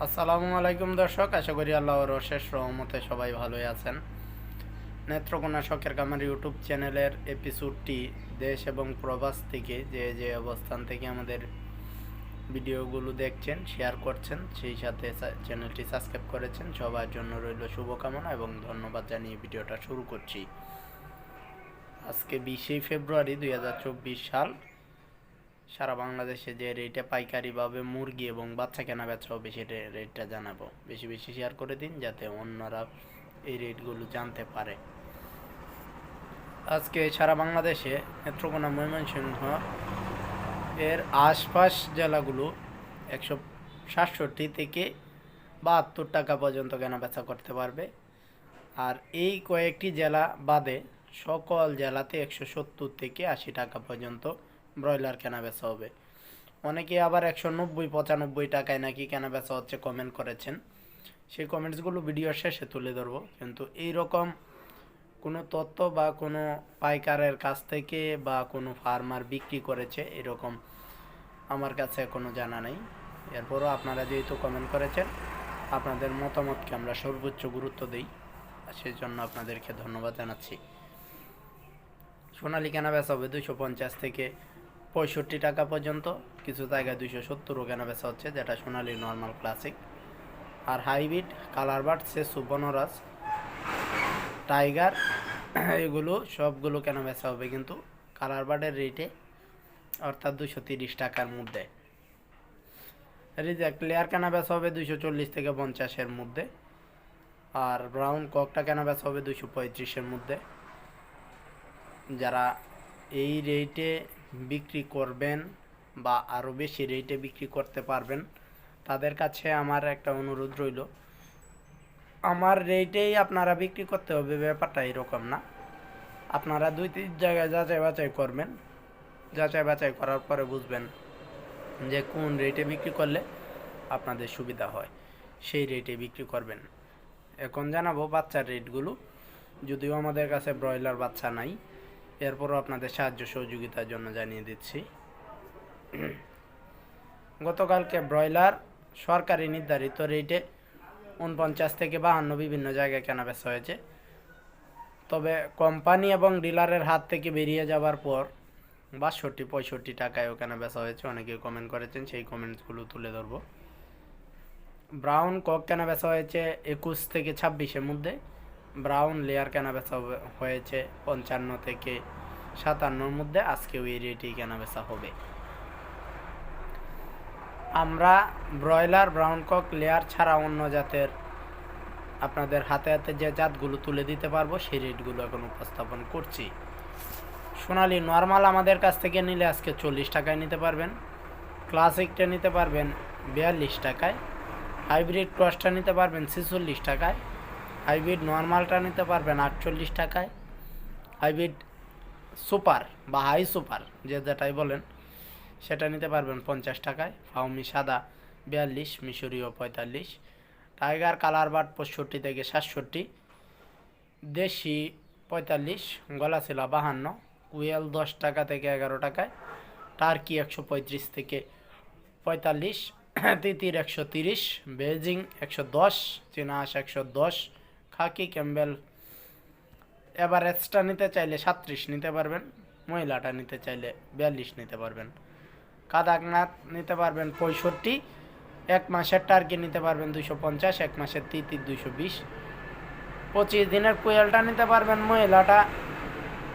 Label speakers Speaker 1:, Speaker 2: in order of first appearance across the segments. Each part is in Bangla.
Speaker 1: আসসালামু আলাইকুম দর্শক, আশা করি আল্লাহর অশেষ রহমতে সবাই ভালোই আছেন। নেত্রকোনা শখের কামার ইউটিউব চ্যানেলের এপিসোডটি দেশ এবং প্রবাস থেকে যে যে অবস্থান থেকে আমাদের ভিডিওগুলো দেখছেন, শেয়ার করছেন, সেই সাথে চ্যানেলটি সাবস্ক্রাইব করেছেন, সবার জন্য রইল শুভকামনা এবং ধন্যবাদ জানিয়ে ভিডিওটা শুরু করছি। আজকে বিশে ফেব্রুয়ারি দু হাজার চব্বিশ সাল সারা বাংলাদেশে যে রেটে পাইকারিভাবে মুরগি এবং বাচ্চা কেনা বেচা হবে সেটা রেটটা জানাব। বেশি বেশি শেয়ার করে দিন যাতে অন্যরা এই রেটগুলো জানতে পারে। আজকে সারা বাংলাদেশে নেত্রকোনা ময়মনসিংহ এর আশপাশ জেলাগুলো একশো সাতষট্টি থেকে বাহাত্তর টাকা পর্যন্ত কেনা বেচা করতে পারবে। আর এই কয়েকটি জেলা বাদে সকল জেলাতে একশো সত্তর থেকে আশি টাকা পর্যন্ত ব্রয়লার কেনা বেচা হবে। অনেকে আবার একশো নব্বই, পঁচানব্বই টাকায় নাকি কেনা বেচা হচ্ছে কমেন্ট করেছেন। সেই কমেন্টসগুলো ভিডিও শেষে তুলে ধরবো। কিন্তু এই রকম কোনো তথ্য বা কোনো পাইকারের কাছ থেকে বা কোনো ফার্মার বিক্রি করেছে, এরকম আমার কাছে কোনো জানা নেই। এরপরও আপনারা যেহেতু কমেন্ট করেছেন, আপনাদের মতামতকে আমরা সর্বোচ্চ গুরুত্ব দিই। সেই জন্য আপনাদেরকে ধন্যবাদ জানাচ্ছি। সোনালি কেনা বেচা হবে দুশো পঞ্চাশ থেকে পঁয়ষট্টি টাকা পর্যন্ত, কিছু জায়গায় দুশো সত্তরও কেনা বেচা হচ্ছে, যেটা সোনালি নর্মাল ক্লাসিক আর হাইব্রিড কালার বার্ড সে সুবর্ণরাজ টাইগার, এগুলো সবগুলো কেনা বেচা হবে কিন্তু কালার বার্ডের রেটে অর্থাৎ দুশো তিরিশ টাকার মধ্যে। রিজেক্ট লেয়ার কেনা বেচা হবে দুশো চল্লিশ থেকে পঞ্চাশের মধ্যে। আর ব্রাউন ককটা কেনা বেচা হবে দুশো পঁয়ত্রিশের মধ্যে। যারা এই রেটে বিক্রি করবেন বা আরও বেশি রেটে বিক্রি করতে পারবেন, তাদের কাছে আমার একটা অনুরোধ রইল। আমার রেটেই আপনারা বিক্রি করতে হবে, ব্যাপারটা এরকম না। আপনারা দুই তিন জায়গায় যাচাই বাছাই করবেন। যাচাই বাছাই করার পরে বুঝবেন যে কোন রেটে বিক্রি করলে আপনাদের সুবিধা হয়। সেই রেটে বিক্রি করবেন। এখন জানাব বাচ্চার রেটগুলো যদিও আমাদের কাছে ব্রয়লার বাচ্চা নাই এরপরও আপনাদের সাহায্য সহযোগিতার জন্য জানিয়ে দিচ্ছি। গতকালকে ব্রয়লার সরকারি নির্ধারিত রেটে উনপঞ্চাশ থেকে বাহান্ন বিভিন্ন জায়গায় কেনা বেচা হয়েছে। তবে কোম্পানি এবং ডিলারের হাত থেকে বেরিয়ে যাওয়ার পর বাষট্টি পঁয়ষট্টি টাকায়ও কেনা বেচা হয়েছে। অনেকে কমেন্ট করেছেন, সেই কমেন্টসগুলো তুলে ধরবো। ব্রাউন কক কেনা বেচা হয়েছে একুশ থেকে ছাব্বিশের মধ্যে। ব্রাউন লেয়ার কেনা বেচা হয়েছে পঞ্চান্ন থেকে সাতান্নর মধ্যে আজকে এই রেটেই কেনা বেচা হবে। আমরা ব্রয়লার, ব্রাউন কক লেয়ার ছাড়া অন্য জাতের আপনাদের হাতে হাতে যে জাতগুলো তুলে দিতে পারব, সেই রেটগুলো এখন উপস্থাপন করছি। সোনালি নর্মাল আমাদের কাছ থেকে নিলে আজকে চল্লিশ টাকায় নিতে পারবেন। ক্লাসিকটা নিতে পারবেন বিয়াল্লিশ টাকায়। হাইব্রিড ক্রসটা নিতে পারবেন ছেচল্লিশ টাকায়। হাইব্রিড নর্মালটা নিতে পারবেন আটচল্লিশ টাকায়। হাইব্রিড সুপার বা হাই সুপার, যে যেটাই বলেন, সেটা নিতে পারবেন পঞ্চাশ টাকায়। ফাউমি সাদা বিয়াল্লিশ, মিশরীয় পঁয়তাল্লিশ। টাইগার কালার বাট পঁয়ষট্টি থেকে সাতষট্টি। দেশি পঁয়তাল্লিশ, গলাশিলা বাহান্ন। কুয়েল দশ টাকা থেকে এগারো টাকায়। টার্কি একশো পঁয়ত্রিশ থেকে পঁয়তাল্লিশ। তিতির একশো তিরিশ। বেজিং একশো দশ। চিনাস একশো দশ। খাকি ক্যাম্বেল। এভারেস্টটা নিতে চাইলে সাত্রিশ নিতে পারবেন, মহিলাটা নিতে চাইলে বিয়াল্লিশ নিতে পারবেন। কাদাকনাথ নিতে পারবেন পঁয়ষট্টি, এক মাসের টার্কি নিতে পারবেন দুশো পঞ্চাশ, এক মাসের তিতির দুশো বিশ। পঁচিশ দিনের কোয়েলটা নিতে পারবেন মহিলাটা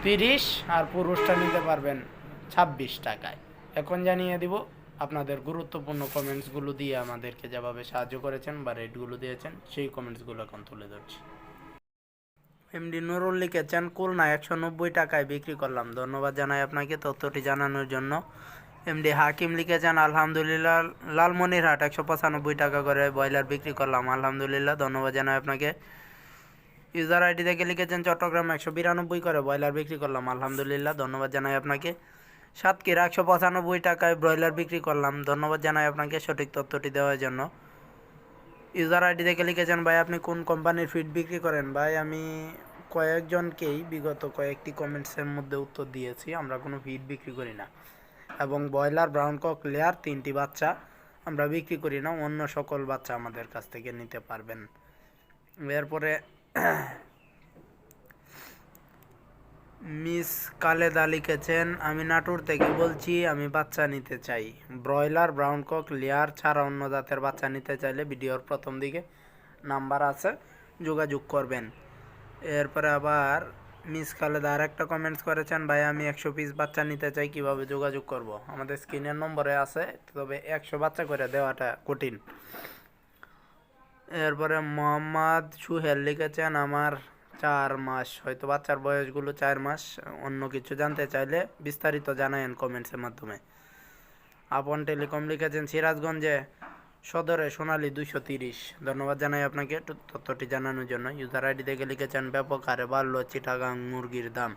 Speaker 1: তিরিশ আর পুরুষটা নিতে পারবেন ছাব্বিশ টাকায়। এখন জানিয়ে দিব আপনাদের গুরুত্বপূর্ণ কমেন্টসগুলো দিয়ে আমাদেরকে যেভাবে সাহায্য করেছেন বা রেটগুলো দিয়েছেন, সেই কমেন্টসগুলো এখন তুলে ধরছি। এমডি নুরুল লিখেছেন, খুলনা একশো নব্বই টাকায় বিক্রি করলাম। ধন্যবাদ জানাই আপনাকে তথ্যটি জানানোর জন্য। এমডি হাকিম লিখেছেন, আলহামদুলিল্লাহ, লালমনিরহাট একশো পঁচানব্বই টাকা করে ব্রয়লার বিক্রি করলাম। আলহামদুলিল্লাহ, ধন্যবাদ জানাই আপনাকে। ইউজার আইডি থেকে লিখেছেন, চট্টগ্রাম একশো বিরানব্বই করে ব্রয়লার বিক্রি করলাম। আলহামদুলিল্লাহ, ধন্যবাদ জানাই আপনাকে। সাতক্ষীরা একশো পঁচানব্বই টাকায় ব্রয়লার বিক্রি করলাম। ধন্যবাদ জানাই আপনাকে সঠিক তথ্যটি দেওয়ার জন্য। ইউজার আইডি থেকে লিখেছেন, ভাই, আপনি কোন কোম্পানির ফিড বিক্রি করেন? ভাই, আমি কয়েকজনকেই বিগত কয়েকটি কমেন্টসের মধ্যে উত্তর দিয়েছি। আমরা কোনো ফিড বিক্রি করি না। এবং ব্রয়লার ব্রাউন কক লেয়ার তিনটি বাচ্চা আমরা বিক্রি করি না। অন্য সকল বাচ্চা আমাদের কাছ থেকে নিতে পারবেন। এরপরে মিস কালেদা লিখেছেন আমি নাটোর থেকে বলছি, আমি বাচ্চা নিতে চাই। ব্রয়লার, ব্রাউন কক, লেয়ার ছাড়া অন্য জাতের বাচ্চা নিতে চাইলে ভিডিওর প্রথম দিকে নাম্বার আছে, যোগাযোগ করবেন। এরপরে আবার মিস খালেদা আর একটা কমেন্টস করেছেন, ভাই, আমি একশো পিস বাচ্চা নিতে চাই, কীভাবে যোগাযোগ করব? আমাদের স্ক্রিনের নম্বরে আছে, তবে একশো বাচ্চা করে দেওয়াটা কঠিন। এরপরে মোহাম্মদ সুহেল লিখেছেন, আমার চার মাস, হয়তো বাচ্চার বয়সগুলো চার মাস, অন্য কিছু জানতে চাইলে বিস্তারিত জানায়েন কমেন্টসের মাধ্যমে। আপন টেলিকম লিখেছেন, সিরাজগঞ্জে সদরে সোনালী দুশো তিরিশ। ধন্যবাদ জানাই আপনাকে তথ্যটি জানানোর জন্য। ইউজার আইডি থেকে লিখেছেন, ব্যাপক হারে বাড়লো চিটাগাং মুরগির দাম।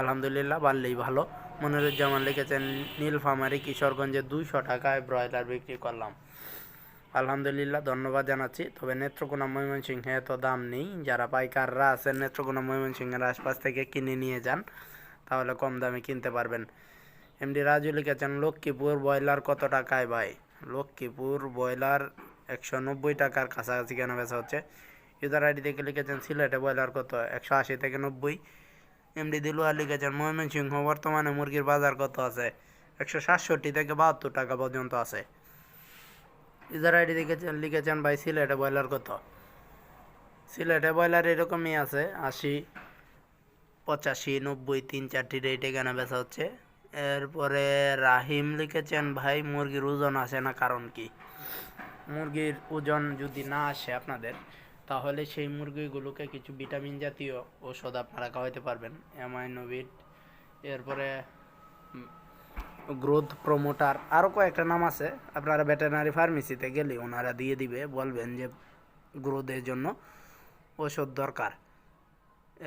Speaker 1: আলহামদুলিল্লাহ, বাড়লেই ভালো। মনিরুজ্জামান লিখেছেন, নীলফামারি কিশোরগঞ্জে দুইশো টাকায় ব্রয়লার বিক্রি করলাম। আলহামদুলিল্লাহ, ধন্যবাদ জানাচ্ছি। তবে নেত্রকোনা ময়মনসিংহে এত দাম নেই। যারা পাইকাররা আছেন, নেত্রকোনা ময়মনসিংহের আশপাশ থেকে কিনে নিয়ে যান, তাহলে কম দামে কিনতে পারবেন। এমডি রাজু লিখেছেন, লক্ষ্মীপুর ব্রয়লার কত টাকায় ভাই? লক্ষ্মীপুর ব্রয়লার একশো নব্বই টাকার কাছাকাছি কেনা বেচা হচ্ছে? ইউজার আইডি থেকে লিখেছেন, সিলেটে ব্রয়লার কত? একশো আশি থেকে নব্বই? এমডি দিলুয়া লিখেছেন, ময়মনসিংহ বর্তমানে মুরগির বাজার কত আছে? একশো সাতষট্টি থেকে বাহাত্তর টাকা পর্যন্ত আছে। ইউজার আইডি লিখেছেন লিখেছেন, ভাই, সিলেটে ব্রয়লার কত? সিলেটে ব্রয়লার এরকমই আছে, আশি, পঁচাশি, নব্বই, তিন, চারটি রেটে কেনা বেচা হচ্ছে। এরপরে রাহিম লিখেছেন, ভাই, মুরগির ওজন আসে না, কারণ কি? মুরগির ওজন যদি না আসে আপনাদের, তাহলে সেই মুরগিগুলোকে কিছু ভিটামিন জাতীয় ওষুধ আপনারা খাওয়াতে পারবেন অ্যামাইনোভিট এরপরে গ্রোথ প্রমোটার আরও কয়েকটা নাম আছে। আপনারা ভেটেনারি ফার্মেসিতে গেলে ওনারা দিয়ে দিবে, বলবেন যে গ্রোথের জন্য ওষুধ দরকার।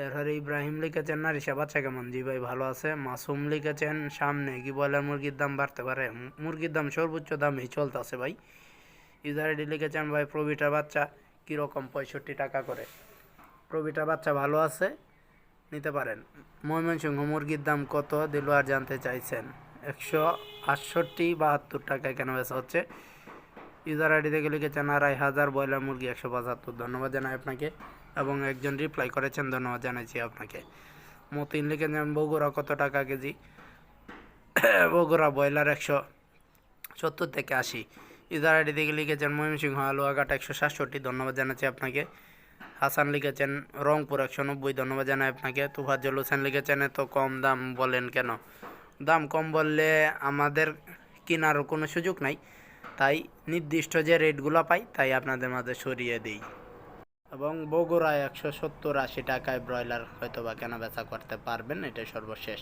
Speaker 1: এরপরে ইব্রাহিম লিখেছেন নারিশা বাচ্চা কেমন? জি ভাই, ভালো আছে। মাসুম লিখেছেন, সামনে কি বলে মুরগির দাম বাড়তে পারে? মুরগির দাম সর্বোচ্চ দামেই চলতেছে ভাই। ইউজার আইডি লিখেছেন, ভাই, প্রবিটা বাচ্চা কীরকম পঁয়ষট্টি টাকা করে? প্রবিটা বাচ্চা ভালো আছে, নিতে পারেন। ময়মনসিংহ মুরগির দাম কত দিল আর জানতে চাইছেন? একশো আটষট্টি বাহাত্তর টাকায় কেন বেচা হচ্ছে। ইউজার আইডি থেকে লিখেছেন আড়াই হাজার ব্রয়লার মুরগি একশো পঁচাত্তর। ধন্যবাদ জানাই আপনাকে এবং একজন রিপ্লাই করেছেন, ধন্যবাদ জানাইছি আপনাকে। মতিন লিখেছেন, বগুড়া কত টাকা কেজি? বগুড়া ব্রয়লার একশো সত্তর থেকে আশি। ইউজার আইডি থেকে লিখেছেন, ময়মনসিংহ আলুয়াঘাট একশো সাতষট্টি। ধন্যবাদ জানাচ্ছি আপনাকে। হাসান লিখেছেন, রংপুর একশো নব্বই। ধন্যবাদ জানাই আপনাকে। তুফাজ্জল হোসেন লিখেছেন, এত কম দাম বলেন কেন? দাম কম বললে আমাদের কেনার কোনো সুযোগ নাই। তাই নির্দিষ্ট যে রেটগুলো পাই, তাই আপনাদের মাঝে সরিয়ে দিই। এবং বগুড়ায় একশো সত্তর আশি টাকায় ব্রয়লার হয়তো বা কেনা বেচা করতে পারবেন, এটাই সর্বশেষ।